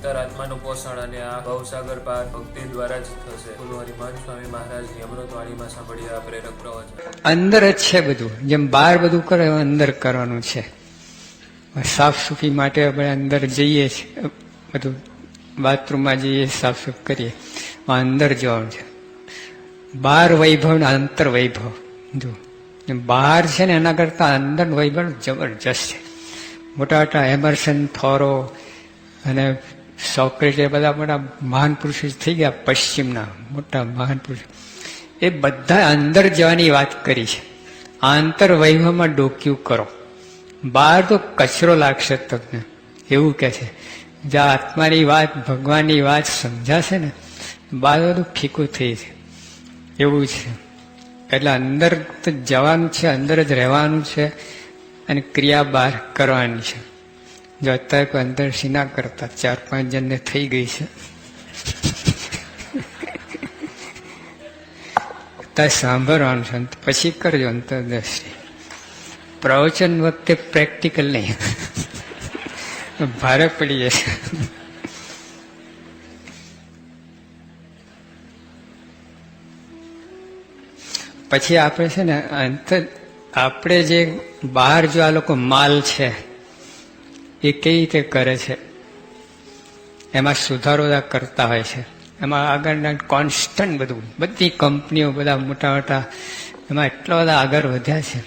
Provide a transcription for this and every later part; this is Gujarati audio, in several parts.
અંતરાત્માનું પોષણ અને આ ભવસાગર પાર ભક્તિ દ્વારા જ થશે. ગુરુ હરિમાન સ્વામી મહારાજની અમૃતવાણીમાં સાંભળીએ આ પ્રેરક પ્રવચન. અંદર જ છે બધું. જેમ બહાર બધું કરે એવું અંદર કરવાનું છે. સાફ સુફી માટે આપણે અંદર જઈએ છીએ બધું બાથરૂમમાં જઈએ સાફ સુફ કરીએ અંદર જવાનું છે. બહાર વૈભવ ને અંતર વૈભવ. જો બહાર છે ને એના કરતાં અંદર વૈભવ જબરજસ્ત છે. મોટા મોટા એમર્સન થોરો અને સોક્રેટ એ બધા મોટા મહાન પુરુષ થઈ ગયા, પશ્ચિમના મોટા મહાન પુરુષ. એ બધા અંદર જવાની વાત કરી છે. આંતર વૈભવમાં ડોક્યું કરો. બહાર તો કચરો લાગશે તમને. એવું કહે છે. જ્યાં આત્માની વાત, ભગવાનની વાત સમજાશે ને બહાર બધું ફીકું થઈ છે એવું છે. એટલે અંદર તો જવાનું છે, અંદર જ રહેવાનું છે અને ક્રિયા બહાર કરવાની છે. જો અત્યારે કોઈ અંદર ના કરતા, ચાર પાંચ જણને થઈ ગઈ છે. અત્યારે સાંભળવાનું છે પછી કરજો અંતરદ્રષ્ટિ પ્રવચન વખતે પ્રેક્ટિકલ નહીં. ભારે પડી જશે. પછી આપણે છે ને, અંત, આપણે જે બહાર જો આ લોકો માલ છે એ કઈ રીતે કરે છે. એમાં સુધારો કરતા હોય છે. એમાં આગળના કોન્સ્ટન્ટ બધું, બધી કંપનીઓ, બધા મોટા મોટા, એમાં એટલા બધા આગળ વધ્યા છે.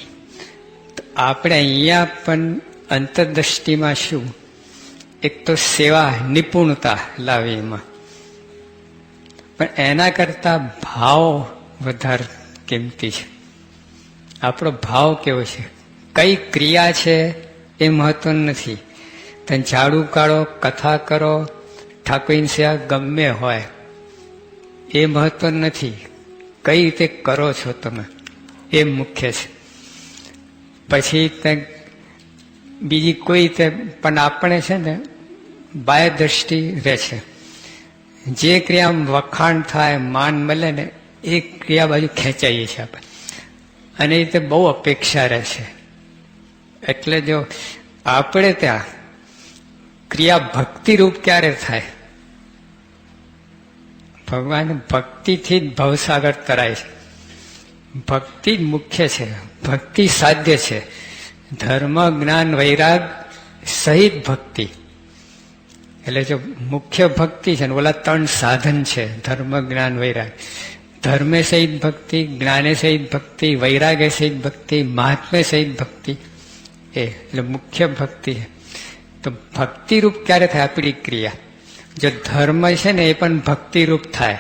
તો આપણે અહીંયા પણ અંતરદ્રષ્ટિમાં શું? એક તો સેવા નિપુણતા લાવી એમાં. પણ એના કરતા ભાવ વધારે કિંમતી છે. આપણો ભાવ કેવો છે? કઈ ક્રિયા છે એ મહત્વ નથી. તમે ઝાડુ કાઢો, કથા કરો. ઠાકોરની સેવા ગમે હોય, એ મહત્વ નથી. કઈ રીતે કરો છો તમે? એ મુખ્ય છે. પછી તે બીજી કોઈ રીતે પણ આપણે છે ને બાય દ્રષ્ટિ રહે છે. જે ક્રિયા વખાણ થાય, માન મળે ને, એ ક્રિયા બાજુ ખેંચાઈએ છીએ આપણે. અને એ રીતે બહુ અપેક્ષા રહે છે. એટલે જો આપણે ત્યાં ક્રિયા ભક્તિ રૂપ ક્યારે થાય? ભગવાન ભક્તિથી જ ભવસાગર તરાય છે. ભક્તિ જ મુખ્ય છે. ભક્તિ સાધ્ય છે. ધર્મ, જ્ઞાન, વૈરાગ સહિત ભક્તિ. એટલે જો મુખ્ય ભક્તિ છે ને, ઓલા ત્રણ સાધન છે, ધર્મ, જ્ઞાન, વૈરાગ. ધર્મે સહિત ભક્તિ, જ્ઞાને સહિત ભક્તિ, વૈરાગે સહિત ભક્તિ, મહાત્મે સહિત ભક્તિ. એ, એટલે મુખ્ય ભક્તિ છે. તો ભક્તિરૂપ ક્યારે થાય? આપણી ક્રિયા. જો ધર્મ છે ને એ પણ ભક્તિરૂપ થાય.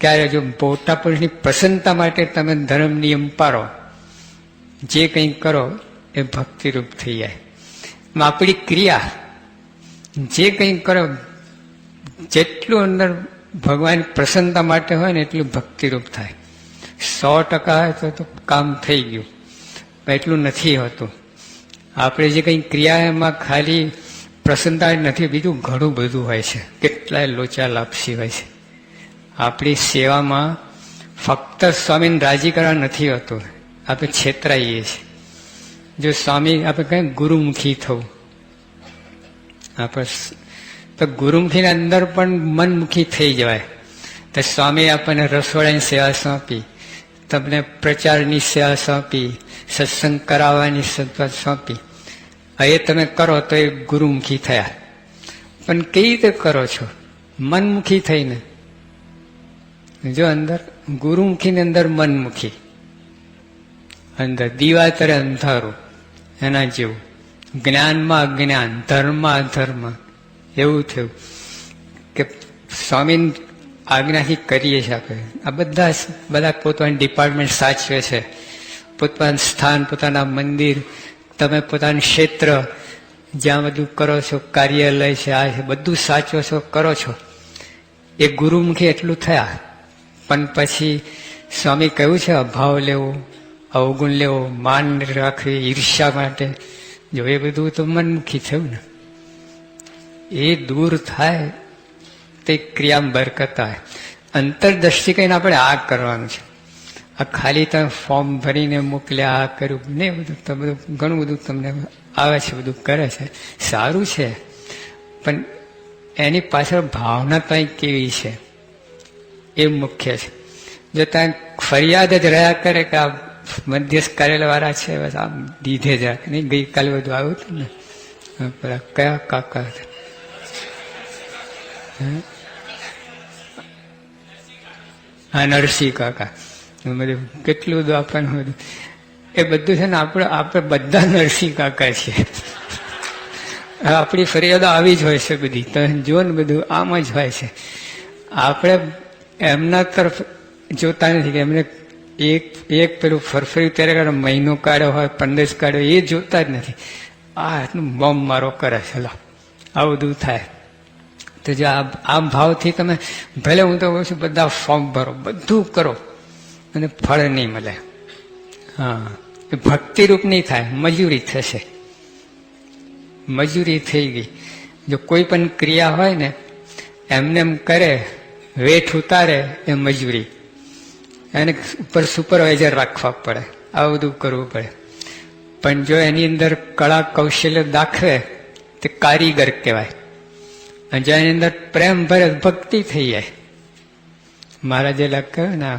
ક્યારે જો મોટા પુરુષની પ્રસન્નતા માટે તમે ધર્મ નિયમ પાડો, જે કંઈ કરો એ ભક્તિરૂપ થઈ જાય. આપણી ક્રિયા, જે કંઈ કરો, જેટલું અંદર ભગવાન પ્રસન્નતા માટે હોય ને એટલું ભક્તિરૂપ થાય. સો ટકા હોય તો કામ થઈ ગયું. એટલું નથી હોતું. આપણે જે કંઈ ક્રિયા એમાં ખાલી પ્રસન્નતા નથી, બીજું ઘણું બધું હોય છે. કેટલાય લોચા લાપસી હોય છે. આપણી સેવામાં ફક્ત સ્વામીને રાજી કરવા નથી હોતું. આપણે છેતરાઈએ છીએ. જો સ્વામી આપણે કઈ ગુરુમુખી થવું. આપણે તો ગુરુમુખીની અંદર પણ મનમુખી થઈ જવાય. તો સ્વામી આપણને રસોડાની સેવા સોંપી, તમને પ્રચારની સેવા સોંપી, સત્સંગ કરાવવાની સેવા સોંપી એ તમે કરો તો એ ગુરુમુખી થયા. પણ કેવી રીતે કરો છો? મનમુખી થઈને. જો અંદર ગુરુમુખીની અંદર મનમુખી. અંદર દીવા તરે અંધારું, એના જેવું. જ્ઞાનમાં અજ્ઞાન ધર્મમાં અધર્મ એવું થયું કે સ્વામી આજ્ઞાથી કરીએ છીએ આપણે. આ બધા બધા પોતાની ડિપાર્ટમેન્ટ સાચવે છે. પોતાનું સ્થાન, પોતાના મંદિર તમે પોતાનું ક્ષેત્ર જ્યાં બધું કરો છો, કાર્યાલય છે, આ છે, બધું સાચવો છો, કરો છો. એ ગુરુમુખી એટલું થયા. પણ પછી સ્વામી કહ્યું છે, અભાવ લેવો, અવગુણ લેવો, માન રાખવી, ઈર્ષ્યા માટે. જો એ બધું તો મનમુખી થયું ને. એ દૂર થાય, તે ક્રિયામાં બરકત આવે. અંતરદ્રષ્ટિ કહીને આપણે આ કરવાનું છે. આ ખાલી તમે ફોર્મ ભરીને મોકલ્યા, આ કર્યું, ને બધું તો બધું, ઘણું બધું તમને આવે છે, બધું કરે છે. સારું છે, પણ એની પાછળ ભાવના કંઈક કેવી છે? એ મુખ્ય છે. જો ત્યાં ફરિયાદ જ રહ્યા કરે કે આ મધ્યસ્થ કાર્યાલય વાળા છે, બસ આમ દીધે જ રાખે. નહીં, ગઈકાલે બધું આવ્યું હતું ને? કયા કાકા? હા, નરસિંહ કાકા. કેટલું બધું બધું એ બધું છે ને આપણે આપણે બધા નરસિંહ કાકા છીએ આપણી ફરિયાદો આવી જ હોય છે બધી. તમે જુઓ ને બધું આમ જ હોય છે. આપણે એમના તરફ જોતા નથી કે એમને એક એક પેલું ફરફરી ત્યારે મહિનો કાઢ્યો હોય, પંદર કાઢ્યો એ જોતા જ નથી. આ બોમ્બ મારો કરે છે. લો. આ બધું થાય. તો જો આ ભાવથી તમે ભલે હું તો કહું છું, બધા ફોર્મ ભરો, બધું કરો. અને ફળ નહીં મળે. હા. એ ભક્તિરૂપ નહીં થાય મજૂરી થશે. મજૂરી થઈ ગઈ. જો કોઈ પણ ક્રિયા હોય ને એમને એમ કરે વેઠ ઉતારે એ મજૂરી. એને ઉપર સુપરવાઇઝર રાખવા પડે આવું બધું કરવું પડે. પણ જો એની અંદર કળા કૌશલ્ય દાખવે તે કારીગર કહેવાય. અને જો એની અંદર પ્રેમ ભરે ભક્તિ થઈ જાય. મહારાજે લખ્યું ને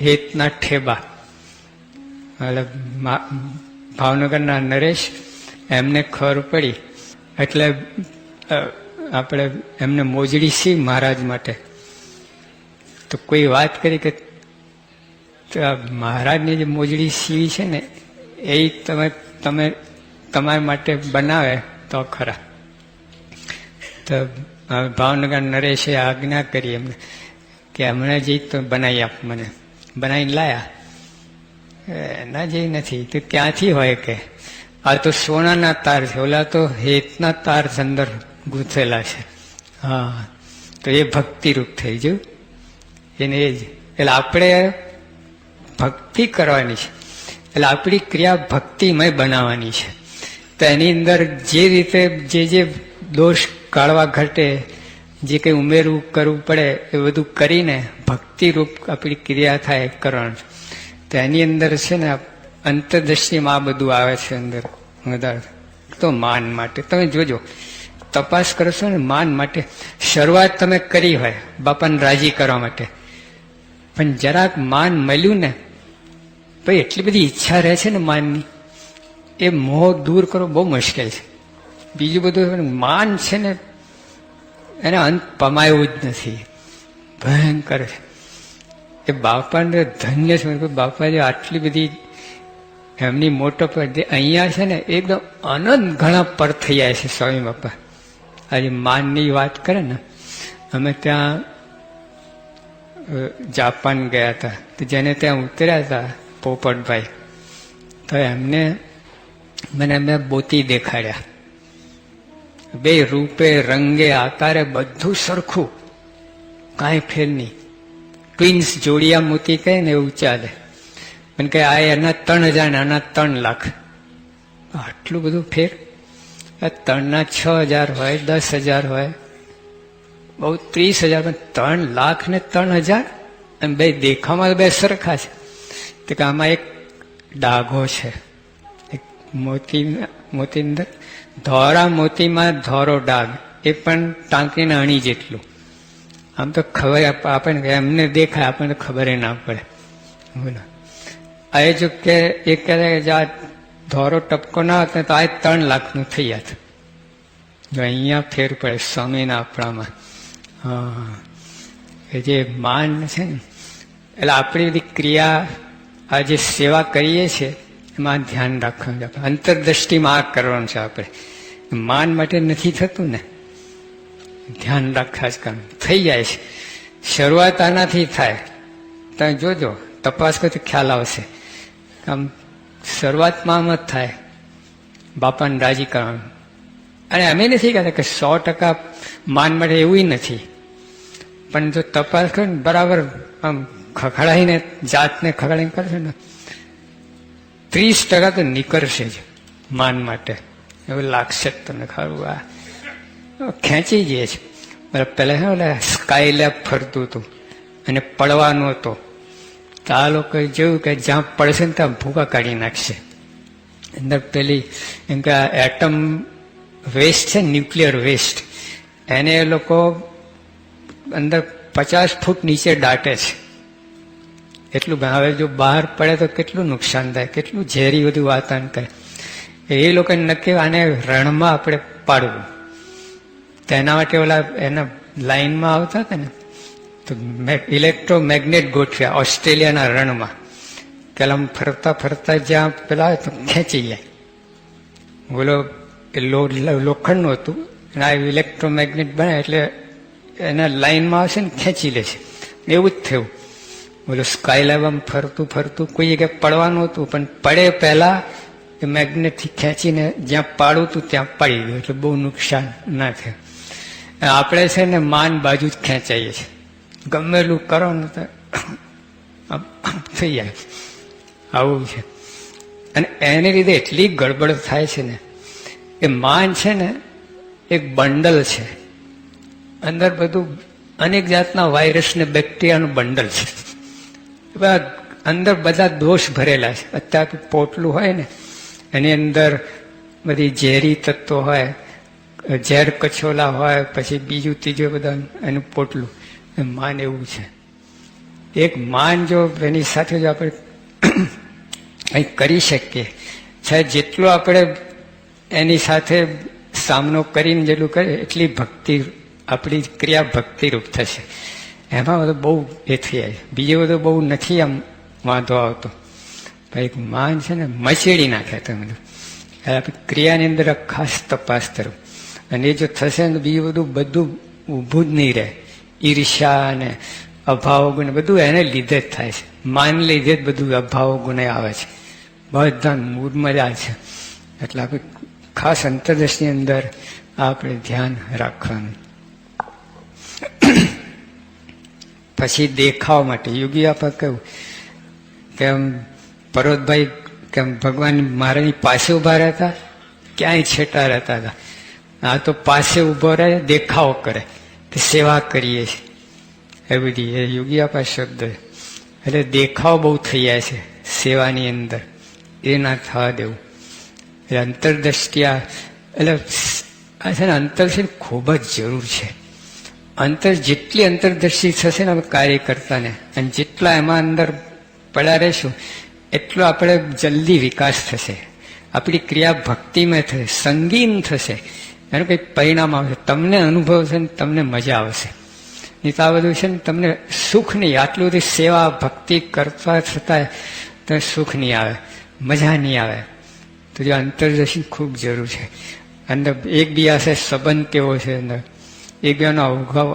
હેતના ઠેબા. એટલે ભાવનગરના નરેશ એમને ખબર પડી. એટલે આપણે એમને મોજડી સી મહારાજ માટે. તો કોઈ વાત કરી કે મહારાજની જે મોજડી સીવી છે ને, એ તમે તમે તમારા માટે બનાવે તો ખરા. તો ભાવનગર નરેશે આજ્ઞા કરી એમને કે હમણાં જ તો બનાવી આપ મને. બનાવીને લાયા. ના જે નથી. તો ક્યાંથી હોય કે? આ તો સોનાના તાર છે. ઓલા તો હેતના તાર અંદર ગૂંથેલા છે. હા. તો એ ભક્તિરૂપ થઈ ગયું. એને એ જ. એટલે આપણે ભક્તિ કરવાની છે. એટલે આપણી ક્રિયા ભક્તિમય બનાવવાની છે. તો એની અંદર જે રીતે જે જે દોષ કાઢવા ઘટે જે કંઈ ઉમેરવું કરવું પડે એ બધું કરીને ભક્તિરૂપ આપણી ક્રિયા થાય કરણ. તો એની અંદર છે ને અંતરદ્રષ્ટિમાં આ બધું આવે છે અંદર. વધારે. તો માન માટે. તમે જોજો. તપાસ કરશો ને માન માટે. શરૂઆત તમે કરી હોય બાપાને રાજી કરવા માટે. પણ જરાક માન મળ્યું ને ભાઈ એટલી બધી ઈચ્છા રહે છે ને માનની. એ મોહ દૂર કરવો બહુ મુશ્કેલ છે. બીજું બધું, માન છે ને એને અંત પમાયું જ નથી. ભયંકર છે. એ બાપાને ધન્ય છે. બાપા જે આટલી બધી એમની મોટો જે અહીંયા છે ને, એકદમ અનંત ઘણા પર થઈ જાય છે સ્વામી બાપા. આજે માનની વાત કરે ને, અમે ત્યાં જાપાન ગયા હતા. તો જેને ત્યાં ઉતર્યા હતા, પોપટભાઈ, તો એમને મને મેં બોતી દેખાડ્યા. બે રૂપે રંગે આકારે બધું સરખું. કાંઈ ફેર નહીં. ટ્વિન્સ જોડિયા મોતી કહે ને એવું ચાલે. પણ કે આ એના ત્રણ હજાર આના ત્રણ લાખ. આટલું બધું ફેર? આ ત્રણના છ હજાર હોય, દસ હજાર હોય, બહુ ત્રીસ હજાર ત્રણ લાખ ને ત્રણ હજાર? અને બે દેખામાં બે સરખા છે. તો કે આમાં એક ડાઘો છે. એક મોતી મોતી અંદર ધોરા મોતીમાં ધોરો ડાઘ. એ પણ ટાંકીને અણી જેટલું. આમ તો ખબર આપણને એમને દેખાય, આપણને ખબર ના પડે. બોલો. આ જો કે, એ કહે કે આ ધોરો ટપકો ના હતો તો આ ત્રણ લાખનું થઈ જાત જો અહીંયા ફેર પડે સ્વામીના આપણામાં. હા. એ જે માન છે ને, એટલે આપણી બધી ક્રિયા, આ જે સેવા કરીએ છીએ એમાં ધ્યાન રાખવાનું છે અંતરદ્રષ્ટિમાં આ કરવાનું છે આપણે. માન માટે નથી થતું ને. ધ્યાન રાખવા જ કામ. થઈ જાય છે. શરૂઆત આનાથી થાય. તમે જોજો, તપાસ કરો ખ્યાલ આવશે. આમ શરૂઆતમાં જ થાય. બાપાને રાજી કરવાનું. અને અમે નથી કહેતા કે સો ટકા માન માટે એવું નથી. પણ જો તપાસ કરો ને બરાબર આમ ખખડાઈને, જાતને ખખડાઈને કરશે ને ત્રીસ ટકા તો નીકળશે જ માન માટે. એવું લાગશે જ તમને ખરું આ. ખેંચી જાય છે. બરાબર પહેલા શું ઓલા સ્કાય લેબ ફરતું હતું અને પડવાનું હતો. તો આ લોકો જેવું કે જ્યાં પડશે ને ત્યાં ભૂકા કાઢી નાખશે. અંદર પેલી એમ કે એટમ વેસ્ટ છે ન્યુક્લિયર વેસ્ટ એને એ લોકો અંદર પચાસ ફૂટ નીચે દાટે છે. એટલું હવે જો બહાર પડે તો કેટલું નુકસાન થાય કેટલું ઝેરી બધું વાતાવરણ કરે એ લોકો નક્કી આને રણમાં આપણે પાડવું. તેના માટે ઓલા એના લાઈનમાં આવતા હતા ને, તો ઇલેક્ટ્રોમેગ્નેટ ગોઠવ્યા ઓસ્ટ્રેલિયાના રણમાં. આમ ફરતા ફરતા જ્યાં પેલા તો ખેંચી જાય બોલો લોખંડનું હતું, અને આ ઇલેક્ટ્રોમેગ્નેટ બને એટલે એના લાઈનમાં આવશે ને ખેંચી લેશે. એવું જ થયું. બોલો સ્કાય લેવમ ફરતું ફરતું. કોઈ જગ્યાએ પડવાનું હતું, પણ પડે પહેલા એ મેગ્નેટથી ખેંચીને જ્યાં પાડું હતું ત્યાં પડી ગયું, એટલે બહુ નુકસાન ના થયું. આપણે છે ને માન બાજુ જ ખેંચાઈએ છીએ. ગમે એટલું કરો ને તો થઈ જાય. આવું છે. અને એને લીધે એટલી ગડબડ થાય છે ને, એ માન છે ને એક બંડલ છે. અંદર બધું અનેક જાતના વાયરસ ને બેક્ટેરિયાનું બંડલ છે. અંદર બધા દોષ ભરેલા છે. અત્યારે પોટલું હોય ને, એની અંદર બધી ઝેરી તત્વો હોય, ઝેર કછોલા હોય, પછી બીજું ત્રીજું બધા એનું પોટલું. એ માન એવું છે. એક માન જો એની સાથે જો આપણે કંઈ કરી શકીએ, છે જેટલું આપણે એની સાથે સામનો કરીને જેટલું કરીએ, એટલી ભક્તિ, આપણી ક્રિયા ભક્તિરૂપ થશે. એમાં બધું બહુ એ થઈ જાય બીજે બધું બહુ નથી આમ વાંધો આવતો. ભાઈ માન છે ને મચેડી નાખે તમે બધું એટલે આપણે ક્રિયાની અંદર ખાસ તપાસ કરો. અને એ જો થશે ને બીજું બધું બધું ઊભું જ નહીં રહે. ઈર્ષ્યા અને અભાવ ગુણ બધું એને લીધે જ થાય છે. માન લીધે જ બધું અભાવ ગુણે આવે છે. બધા મૂળમાં જ છે. એટલે આપણે ખાસ અંતરદર્શની અંદર આપણે ધ્યાન રાખવાનું. પછી દેખાવ માટે. યોગી આપા કહ્યું, કેમ પરોતભાઈ પર્વતભાઈ કે ભગવાન મારાની પાસે ઊભા રહેતા? ક્યાંય છેટા રહેતા હતા? આ તો પાસે ઊભો રહે, દેખાવો કરે. કે સેવા કરીએ છીએ. એ બધી એ યોગી આપા શબ્દ. એટલે દેખાવ બહુ થઈ જાય છે સેવાની અંદર. એ ના થવા દેવું. એટલે અંતરદ્રષ્ટિયા એટલે છે ને અંતર છે ખૂબ જ જરૂર છે. અંતર જેટલી અંતરદર્શી થશે ને કાર્ય કરતાને, અને જેટલા એમાં અંદર પડ્યા રહેશું, એટલો આપણે જલ્દી વિકાસ થશે. આપણી ક્રિયા ભક્તિમય થશે, સંગીન થશે. એનું કંઈક પરિણામ આવશે. તમને અનુભવ છે ને તમને મજા આવશે. નહીં તો આ બધું છે ને તમને સુખ નહીં આટલું બધી સેવા, ભક્તિ કરતા છતાં તો સુખ નહીં આવે, મજા નહીં આવે. તો જે અંતરદર્શી ખૂબ જરૂર છે. અંદર એકબીજા સાથે સંબંધ કેવો છે અંદર? એકબીજાનો અવગાવ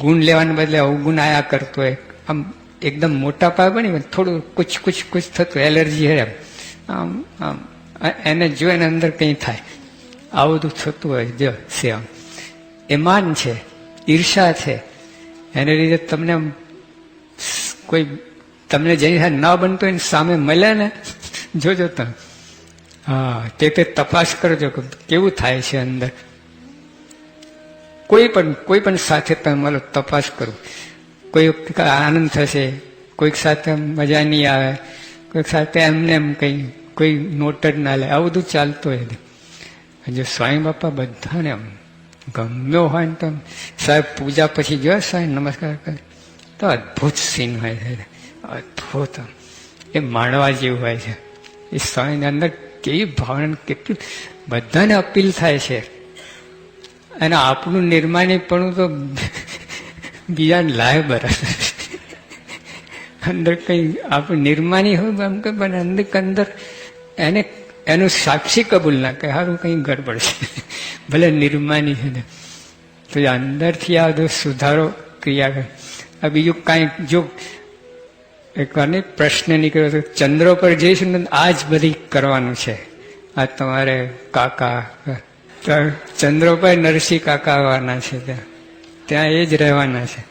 ગુણ લેવાને બદલે અવગુણ આયા કરતો હોય. આમ એકદમ મોટા પાયે બની થોડું કુછ કુછ કુછ થતું એલર્જી હે આમ આમ એને જોઈને અંદર કંઈ થાય. આવું બધું થતું હોય, જો સેવા એ માન છે, ઈર્ષા છે. એને લીધે તમને આમ કોઈ, તમને જેની સાથે ન બનતું એની સામે મળે ને, જોજો તમે. હા, તે તપાસ કરજો કેવું થાય છે અંદર. કોઈ પણ કોઈ પણ સાથે તમે તપાસ કરો. કોઈ વખતે આનંદ થશે, કોઈક સાથે મજા નહીં આવે, કોઈક સાથે એમને એમ કંઈ, કોઈ નોટ જ ના લે. આવું બધું ચાલતું હોય. જો સ્વામી બાપા બધાને આમ ગમ્યો હોય ને તો સાહેબ પૂજા પછી જો સાહેબ નમસ્કાર કરે. તો અદ્ભુત સીન હોય છે. અદ્ભુત એ માણવા જેવું હોય છે. એ સ્વામીની અંદર કેવી ભાવના, કેટલી બધાને અપીલ થાય છે. અને આપણું નિર્માણીપણું તો બીજા લાય બરાબર. અંદર કઈ આપણું નિર્માણી હોય એમ કે પણ અંદર અંદર એને, એનું સાક્ષી કબૂલ ના કે સારું કઈ ગડબડ છે. ભલે નિર્માની છે ને તો એ અંદરથી આ બધો સુધારો ક્રિયા કરે. આ બીજું કાંઈ, જો એકવાર નહીં પ્રશ્ન નીકળ્યો તો ચંદ્ર પર જઈશું ને આ જ બધી કરવાનું છે. આ તમારે કાકા તો ચંદ્ર નરસિંહ કાકા આવવાના છે ત્યાં. ત્યાં એ જ રહેવાના છે.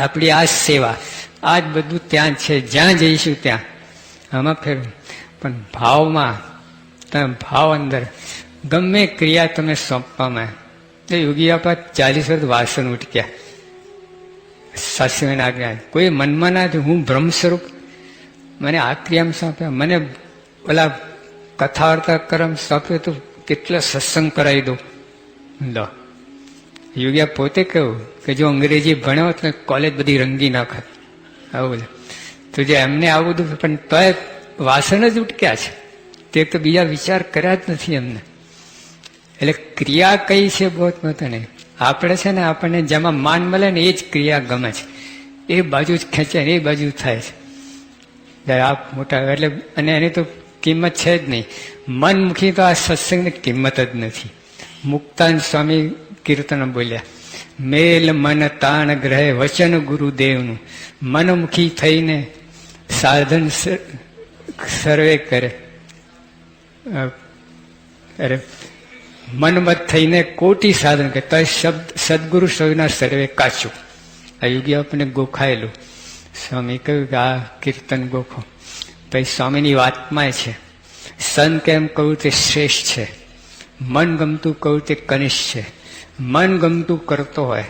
આપણી આ સેવા. આ જ બધું ત્યાં છે. જ્યાં જઈશું ત્યાં. આમાં ફેર પણ ભાવમાં તમે ભાવ અંદર. ગમે ક્રિયા તમે સોંપવામાં. એ યોગી આપા ચાલીસ વર્ષ વાસણ ઉટક્યા. સાસુને આજ્ઞા કોઈ મનમાં ના હું બ્રહ્મ સ્વરૂપ. મને આ ક્રિયામાં સોંપ્યા. મને ઓલા કથા વાર્તા કરમ સોંપ્યો તો કેટલા સત્સંગ કરાવી દઉં? લો. યોગિયા પોતે કહ્યું કે જો અંગ્રેજી ભણ્યો તો કોલેજ બધી રંગી નાખે. આવું બધું તો જે એમને આવું બધું પણ તોય વાસણ જ ઉટક્યા છે. તે તો બીજા વિચાર કર્યા જ નથી એમને. એટલે ક્રિયા કઈ છે બહુ મહત્વ નહીં આપણે છે ને આપણને જેમાં માન મળે ને એ જ ક્રિયા ગમે છે. એ બાજુ જ ખેંચે ને એ બાજુ થાય છે. જ્યારે આપ મોટા એટલે અને એની તો કિંમત છે જ નહીં. મનમુખી તો આ સત્સંગની કિંમત જ નથી. મુક્તાન સ્વામી કીર્તન બોલ્યા, મેલ મન તાણ ગ્રહે વચન ગુરુદેવનું. મનમુખી થઈને સાધન સર્વે કરે. અરે, મનમત થઈને કોટી સાધન કરે. તો શબ્દ સદગુરુ સ્વામીના સર્વે કાચું. યુગ્ય આપણને ગોખાયેલું. સ્વામી કહ્યું કે આ કીર્તન ગોખો. પછી સ્વામીની વાતમાં છે. સંત એમ કહું તે શ્રેષ્ઠ છે? મન ગમતું કહું તે કનિષ્ઠ છે. મન ગમતું કરતો હોય,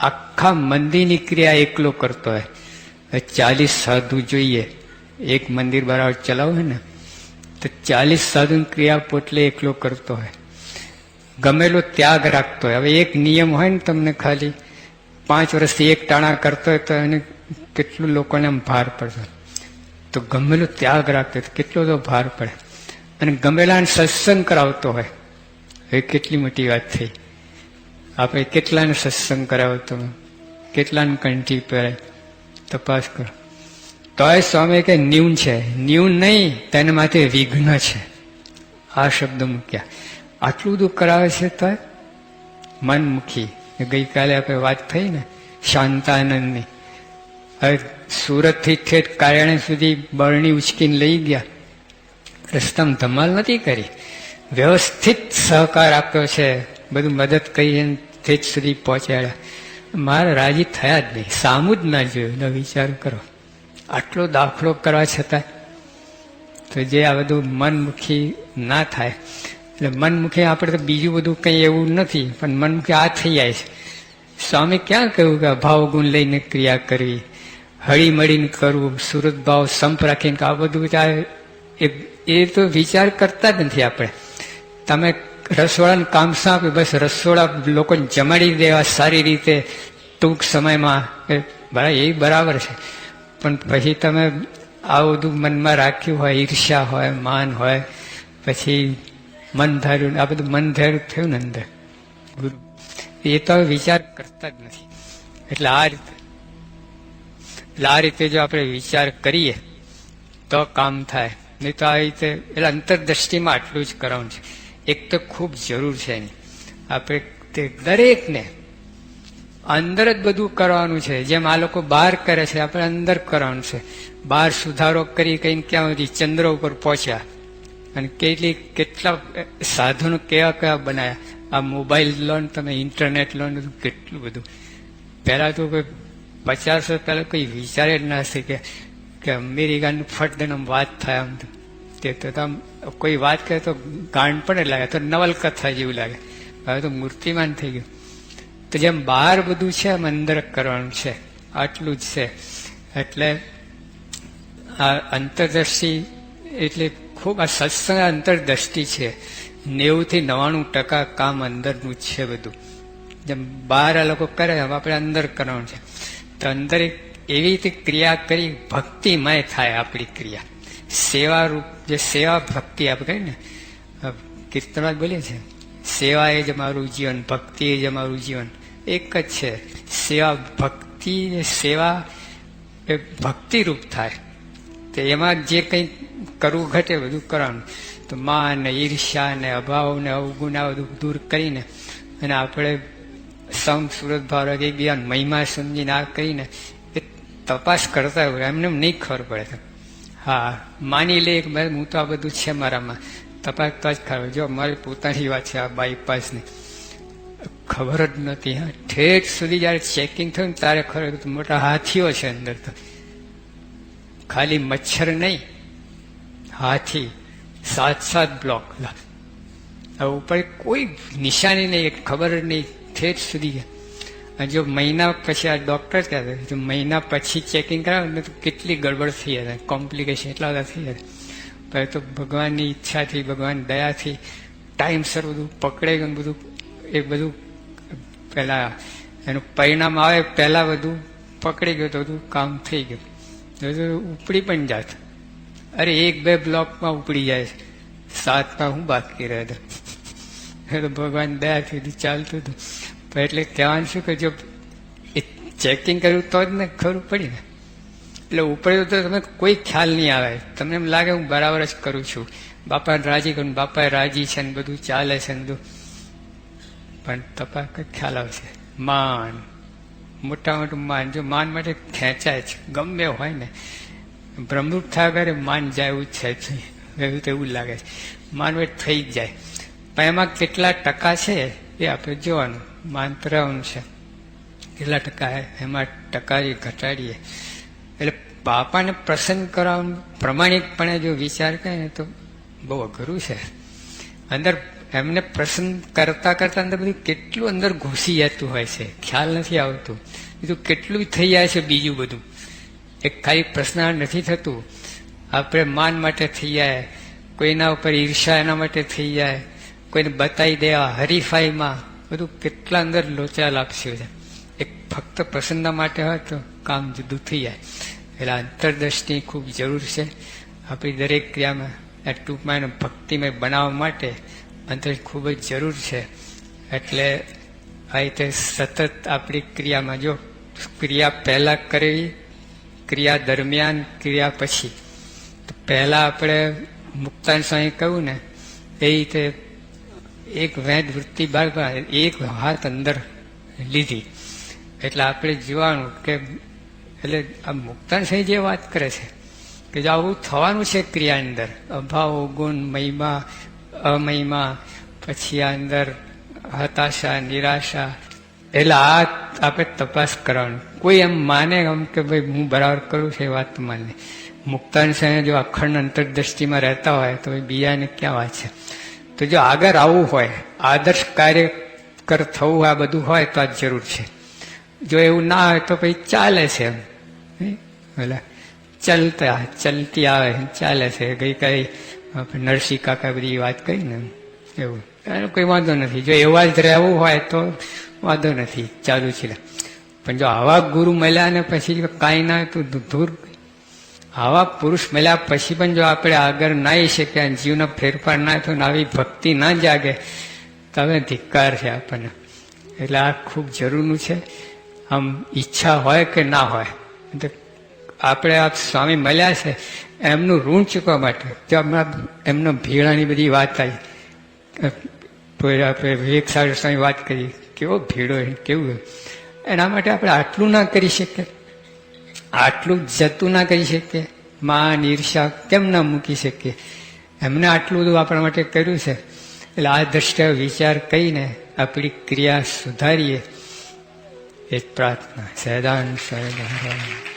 આખા મંદિરની ક્રિયા એકલો કરતો હોય. ચાલીસ સાધુ જોઈએ. એક મંદિર બરાબર ચલાવે ને, તો ચાલીસ સાધુ ક્રિયા પોટલે એકલો કરતો હોય. ગમેલો ત્યાગ રાખતો હોય. હવે એક નિયમ હોય ને તમને ખાલી, પાંચ વર્ષથી એક ટાણા કરતો હોય તો એને કેટલું લોકોને આમ ભાર પડતો તો ગમેલો ત્યાગ રાખતો કેટલો તો ભાર પડે. અને ગમેલાને સત્સંગ કરાવતો હોય, એ કેટલી મોટી વાત થઈ. આપણે કેટલાને સત્સંગ કરાવો તમે કેટલાને કંઠી પહેરે તપાસ કરો. તોય સ્વામી કે ન્યૂન છે. ન્યૂન નહીં, તેના માટે વિઘ્ન છે. આ શબ્દ મૂક્યા. આટલું બધું કરાવે છે તોય? મનમુખી. ગઈકાલે આપણે વાત થઈ ને, શાંતાનંદની. સુરતથી ઠેઠ કાર્યાલય સુધી બળની ઉચકીને લઈ ગયા. રસ્તામાં ધમાલ નથી કરી. વ્યવસ્થિત સહકાર આપ્યો છે. બધું મદદ કરી ઠેઠ સુધી પહોંચાડ્યા. મારે રાજી થયા જ નહીં. સામું જ ના જોયું. વિચાર કરો. આટલો દાખલો કરવા છતાં તો જે આ બધું મનમુખી ના થાય. એટલે મનમુખી આપણે તો બીજું બધું કંઈ એવું નથી. પણ મનમુખી આ થઈ જાય છે. સ્વામી ક્યાં કહ્યું કે અભાવ ગુણ લઈને ક્રિયા કરવી? હળી મળીને કરવું, સુરત ભાવ સંપ રાખીને આ બધું એ- એ તો વિચાર કરતા જ નથી આપણે. તમે રસોડાનું કામ સાંપે, બસ રસોડા લોકોને જમાડી દેવા સારી રીતે ટૂંક સમયમાં. એ બરા- એ બરાબર છે. પણ પછી તમે આ બધું મનમાં રાખ્યું હોય, ઈર્ષ્યા હોય, માન હોય, પછી મન ધાર્યું, આ બધું મન ધાર્યું થયું ને અંદર. ગુરુ એ તો વિચાર કરતા જ નથી. એટલે આ રીતે એટલે આ રીતે જો આપણે વિચાર કરીએ, તો કામ થાય. નહીં તો આ રીતે એટલે અંતરદ્રષ્ટિમાં આટલું જ કરવાનું છે. એક તો ખૂબ જરૂર છે એની. આપણે તે દરેકને અંદર જ બધું કરવાનું છે. જેમ આ લોકો બહાર કરે છે, આપણે અંદર કરવાનું છે. બહાર સુધારો કરી કઈ ક્યાં સુધી? ચંદ્ર ઉપર પહોંચ્યા. અને કેટલી, કેટલા સાધનો કેવા કેવા બનાયા. આ મોબાઈલ લો તમે, ઇન્ટરનેટ લો ને કેટલું બધું. પહેલા તો કોઈ પચાસ પહેલા કોઈ વિચારે જ ના શકે કે અમેરિકાનું ફટ આમ વાત થાય આમ તો. તે આમ કોઈ વાત કરે તો ગાંડ પણ લાગે, તો નવલકથા જેવું લાગે. હવે તો મૂર્તિમાન થઈ ગયું. તો જેમ બહાર બધું છે, એમ અંદર કરવાનું છે. આટલું જ છે. એટલે આ અંતરદ્રષ્ટિ એટલે ખૂબ આ સત્સંગ અંતરદ્રષ્ટિ છે. નેવુંથી નવાણું ટકા કામ અંદરનું જ છે બધું. જેમ બહાર આ લોકો કરે, એમ આપણે અંદર કરવાનું છે. તો અંદર એવી રીતે ક્રિયા કરી, ભક્તિમય થાય આપણી ક્રિયા. સેવા રૂપ જે સેવા ભક્તિ આપણે કહીએ ને કીર્તનમાં જ બોલીએ છે સેવા એ જ અમારું જીવન, ભક્તિ એ જ મારું જીવન. એક જ છે. સેવા ભક્તિ સેવા એ ભક્તિ રૂપ થાય. તો એમાં જે કંઈ કરવું ઘટે બધું કરવાનું. તો માન, ઈર્ષ્યા ને અભાવ ને અવગુણ બધું દૂર કરીને અને આપણે સમ સુરત ભારત એકબીજાને મહિમા સમજીને આ કરીને એ તપાસ કરતા હોય, એમને એમ નહીં ખબર પડે હા, માની લે કે હું તો આ બધું છે મારામાં. તપાસ તો જ ખબર જો મારી પોતાની વાત છે આ બાયપાસની ખબર જ નથી. હા, ઠેઠ સુધી જયારે ચેકિંગ થયું ને ત્યારે ખબર મોટા હાથીઓ છે અંદર તો. ખાલી મચ્છર નહીં, હાથી સાત સાત બ્લોક હવે ઉપર કોઈ નિશાની નહીં ખબર જ નહીં. ઠેઠ સુધી ગયા જો મહિના પછી આ ડોક્ટર કહેતા જો મહિના પછી ચેકિંગ કરાવે ને તો કેટલી ગડબડ થઈ જાય કોમ્પ્લિકેશન એટલા બધા થઈ જાય. પણ તો ભગવાનની ઈચ્છાથી, ભગવાન દયાથી ટાઈમસર બધું પકડે ગયું બધું, એ બધું પહેલાં એનું પરિણામ આવે પહેલા બધું પકડી ગયું તો બધું કામ થઈ ગયું. ઉપડી પણ જાત. અરે એક બે બ્લોકમાં ઉપડી જાય. સાતમાં હું બાકી રહે હતો ભગવાન દયાથી ચાલતું હતું. એટલે કહેવાનું શું કે જો એ ચેકિંગ કર્યું તો જ ને ખબર પડી ને. એટલે ઉપર તો તમે કોઈ ખ્યાલ નહીં આવે. તમને એમ લાગે હું બરાબર જ કરું છું. બાપાને રાજી કરું બાપા રાજી છે ને બધું ચાલે છે ને બધું. પણ તપા કઈ ખ્યાલ આવશે? માન. મોટા મોટું માન. જો માન માટે ખેંચાય છે ગમે હોય ને. ભ્રમરૂપ થયા કરે માન જાય એવું છે એવું તો એવું લાગે છે. માન વેટ થઈ જ જાય. પણ એમાં કેટલા ટકા છે એ આપણે જોવાનું. માન છે કેટલા ટકા એમાં ટકા ઘટાડીએ. એટલે બાપાને પ્રસન્ન કરાવવાનું પ્રમાણિકપણે જો વિચાર કરે ને તો બહુ અઘરું છે. અંદર એમને પ્રસન્ન કરતા કરતા અંદર બધું કેટલું અંદર ઘૂસી જતું હોય છે. ખ્યાલ નથી આવતું. બીજું કેટલું થઈ જાય છે બીજું બધું. એક ખાલી પ્રશ્ન નથી થતું. આપણે માન માટે થઈ જાય. કોઈના ઉપર ઈર્ષા એના માટે થઈ જાય. કોઈને બતાવી દેવા હરીફાઈમાં. બધું કેટલા અંદર લોચા લાગશે છે એક ફક્ત પ્રસન્ન માટે હોય તો કામ જુદું થઈ જાય. એટલે અંતરદ્રષ્ટિ ખૂબ જરૂર છે. આપણી દરેક ક્રિયામાં આ ટૂંકમાં એને ભક્તિમય બનાવવા માટે અંતર ખૂબ જ જરૂર છે. એટલે આ રીતે સતત આપણી ક્રિયામાં જો ક્રિયા પહેલા કરવી ક્રિયા દરમિયાન ક્રિયા પછી પહેલા આપણે મુક્તાન સ્વામી કહ્યું ને, એ રીતે એક વેદ વૃત્તિ બહાર એક હાથ અંદર લીધી. એટલે આપણે જોવાનું કે એટલે આ મુક્તાન સ્વામી જે વાત કરે છે કે જો આવું થવાનું છે ક્રિયા અંદર, અભાવ, ગુણ, મહિમા, અમહિમા, પછી આ અંદર હતાશા, નિરાશા, એટલે આ આપણે તપાસ કરવાનું. કોઈ એમ માને એમ કે ભાઈ હું બરાબર કરું છું એ વાત માને મુક્તાન સામે જો અખંડ અંતરદ્રષ્ટિમાં રહેતા હોય તો બીજાને ક્યાં વાત છે? તો જો આગળ આવવું હોય, આદર્શ કાર્ય કર થવું આ બધું હોય તો આ જરૂર છે. જો એવું ના હોય તો પછી ચાલે છે એમ? એટલે ચલતા, ચલતી આવે, ચાલે છે. ગઈ કઈ નરસિંહ કાકા બધી વાત કરી ને એવું. એનો કોઈ વાંધો નથી. જો એવા જ રહેવું હોય તો વાંધો નથી. ચાલુ છે. પણ જો આવા ગુરુ મળ્યા ને પછી જો કાંઈ ના તો દૂર આવા પુરુષ મળ્યા પછી પણ જો આપણે આગળ ના શક્યા જીવનો ફેરફાર ના થયો આવી ભક્તિ ના જાગે તો હવે ધિક્કાર છે આપણને. એટલે આ ખૂબ જરૂરનું છે. આમ ઈચ્છા હોય કે ના હોય આપણે આ સ્વામી મળ્યા છે, એમનું ઋણ ચૂકવા માટે. તો હમણાં એમનો ભીડાની બધી વાત આવી આપણે વિવેક સાગર સ્વામી વાત કરી, કેવો ભીડો કેવું એના માટે આપણે આટલું ના કરી શકીએ. આટલું જતું ના કહી શકીએ. માન ઈર્ષા કેમ ના મૂકી શકીએ? એમને આટલું બધું આપણા માટે કર્યું છે. એટલે આ દ્રષ્ટિએ વિચાર કહીને આપણી ક્રિયા સુધારીએ. એ જ પ્રાર્થના. સહેદાન સહેદાન